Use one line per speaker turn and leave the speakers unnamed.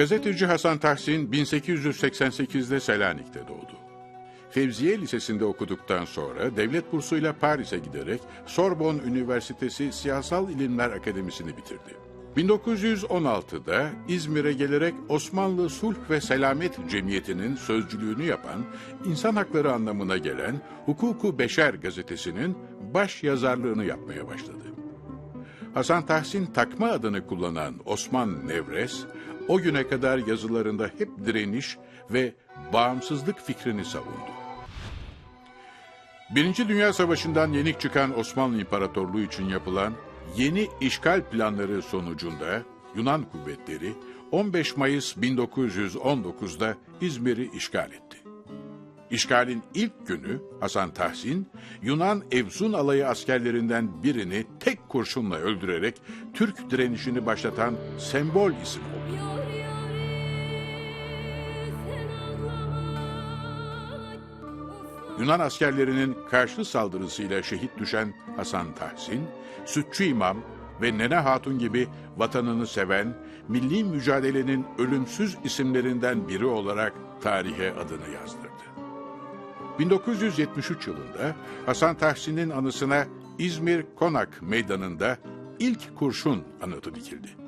Gazeteci Hasan Tahsin 1888'de Selanik'te doğdu. Fevziye Lisesi'nde okuduktan sonra devlet bursuyla Paris'e giderek Sorbonne Üniversitesi Siyasal İlimler Akademisi'ni bitirdi. 1916'da İzmir'e gelerek Osmanlı Sulh ve Selamet Cemiyeti'nin sözcülüğünü yapan, insan hakları anlamına gelen Hukuku Beşer gazetesinin baş yazarlığını yapmaya başladı. Hasan Tahsin takma adını kullanan Osman Nevres, o güne kadar yazılarında hep direniş ve bağımsızlık fikrini savundu. Birinci Dünya Savaşı'ndan yenik çıkan Osmanlı İmparatorluğu için yapılan yeni işgal planları sonucunda Yunan kuvvetleri 15 Mayıs 1919'da İzmir'i işgal etti. İşgalin ilk günü Hasan Tahsin, Yunan Evsun alayı askerlerinden birini tek kurşunla öldürerek Türk direnişini başlatan sembol isim oldu. Yunan askerlerinin karşı saldırısıyla şehit düşen Hasan Tahsin, Sütçü İmam ve Nene Hatun gibi vatanını seven, milli mücadelenin ölümsüz isimlerinden biri olarak tarihe adını yazdırdı. 1973 yılında Hasan Tahsin'in anısına İzmir Konak Meydanı'nda ilk kurşun anıtı dikildi.